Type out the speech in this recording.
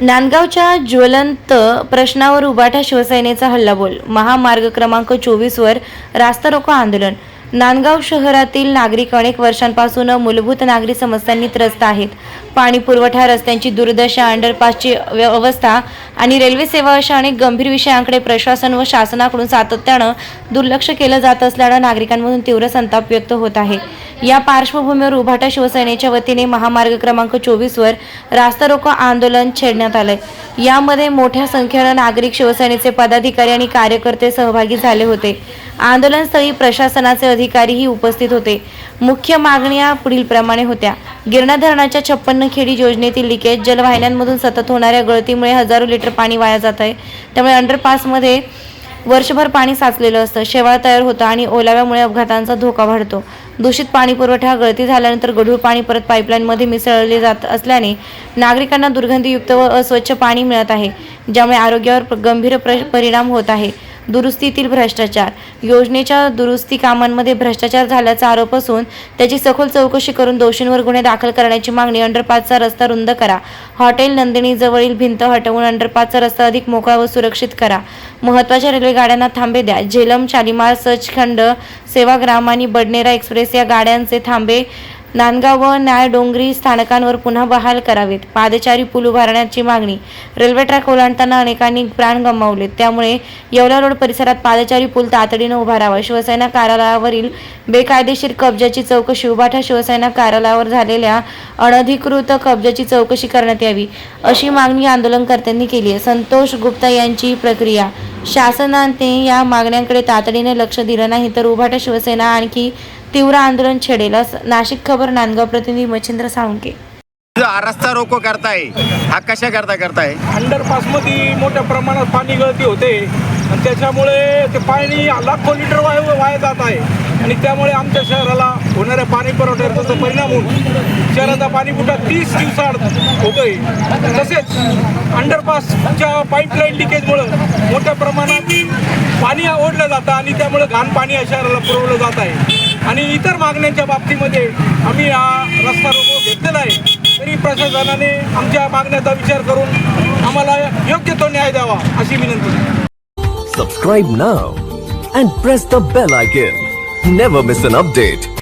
नांदगावच्या ज्वलंत प्रश्नावर उभाठा शिवसेनेचा हल्लाबोल. महामार्ग क्रमांक चोवीसवर रास्ता रोको आंदोलन. नांदगाव शहरातील नागरिक अनेक वर्षांपासून मूलभूत नागरी समस्यांनी त्रस्त आहेत. पाणी पुरवठा रस्त्यांची दुर्दशा अंडरपासची अवस्था आणि रेल्वे सेवा अशा अनेक गंभीर विषयांकडे प्रशासन व शासनाकडून सातत्यानं दुर्लक्ष केलं जात असल्यानं नागरिकांमधून तीव्र संताप व्यक्त होत आहे. या पार्श्वभूमीवर उभाटा शिवसेनेच्या वतीने महामार्ग क्रमांक चोवीसवर रास्ता रोको आंदोलन छेडण्यात आलंय. यामध्ये मोठ्या संख्येनं नागरिक शिवसेनेचे पदाधिकारी आणि कार्यकर्ते सहभागी झाले होते. आंदोलनस्थळी प्रशासनाचे अधिकारीही उपस्थित होते. मुख्य मागण्या पुढीलप्रमाणे होत्या. गिरणा धरणाच्या छप्पन्न खेडी योजनेतील लिकेज जलवाहिन्यांमधून सतत होणाऱ्या गळतीमुळे हजारो लिटर पाणी वाया जात आहे. त्यामुळे अंडरपासमध्ये वर्षभर पाणी साचलेलं असतं. शेवाळ तयार होतं आणि ओलाव्यामुळे अपघातांचा धोका वाढतो. दूषित पाणी पुरवठा गळती झाल्यानंतर गढूळ पाणी परत पाईपलाईनमध्ये मिसळले जात असल्याने नागरिकांना दुर्गंधीयुक्त व अस्वच्छ पाणी मिळत आहे ज्यामुळे आरोग्यावर गंभीर प्र- परिणाम होत आहे. दुरुस्तीतील भ्रष्टाचार. योजनेच्या दुरुस्ती कामांमध्ये भ्रष्टाचार झाल्याचा आरोप असून त्याची सखोल चौकशी करून दोषींवर गुन्हे दाखल करण्याची मागणी अंडरपासचा रस्ता रुंद करा. हॉटेल नंदिनी जवळील भिंत हटवून अंडरपासचा रस्ता अधिक मोकळा व सुरक्षित करा. महत्त्वाच्या रेल्वे गाड्यांना थांबे द्या. झेलम शालिमार सचखंड सेवाग्राम आणि बडनेरा एक्सप्रेस या गाड्यांचे थांबे नांदगाव व न्याय डोंगरी स्थानकांवर पुन्हा बहाल करावेत. पादचारी पूल उभारण्याची मागणी. रेल्वे ट्रॅक ओलांडताना अनेकांनी प्राण गमावले त्यामुळे येवला रोड परिसरात पादचारी पूल तातडीनं उभारावा. शिवसेना कार्यालयावरील बेकायदेशीर कब्जाची चौकशी उभाठा शिवसेना कार्यालयावर झालेल्या अनधिकृत कब्जाची चौकशी करण्यात यावी अशी मागणी आंदोलनकर्त्यांनी केली आहे. संतोष गुप्ता यांची प्रक्रिया. शासनाने या मागण्यांकडे तातडीने लक्ष दिलं नाही तर उभाटा शिवसेना आणखी तीव्र आंदोलन छेडेल असं नाशिक खबर नांदगाव प्रतिनिधी मच्छिंद्र साळुंके. जो रस्ता रोको करताय हा कशा करता करताय? अंडरपासमध्ये मोठ्या प्रमाणात पाणी गळती होते. आणि त्याच्यामुळे ते पाणी लाखो लिटर वाया वाया जात आहे. आणि त्यामुळे आमच्या शहराला होणाऱ्या पाणी पुरवठ्यावर त्याचा परिणाम होऊन शहराचा पाणी पुरवठा तीस दिवसाआड होतोय. तसेच अंडरपासच्या पाईपलाईन लिकेजमुळं मोठ्या प्रमाणात पाणी ओढलं जातं आणि त्यामुळे घाण पाणी या शहराला पुरवलं जात आहे. आणि इतर मागण्यांच्या बाबतीमध्ये आम्ही हा रस्ता रोको घेतलेला आहे. तरी प्रशासनाने आमच्या मागण्याचा विचार करून आम्हाला योग्य तो न्याय द्यावा अशी विनंती. Subscribe now and press the bell icon never miss an update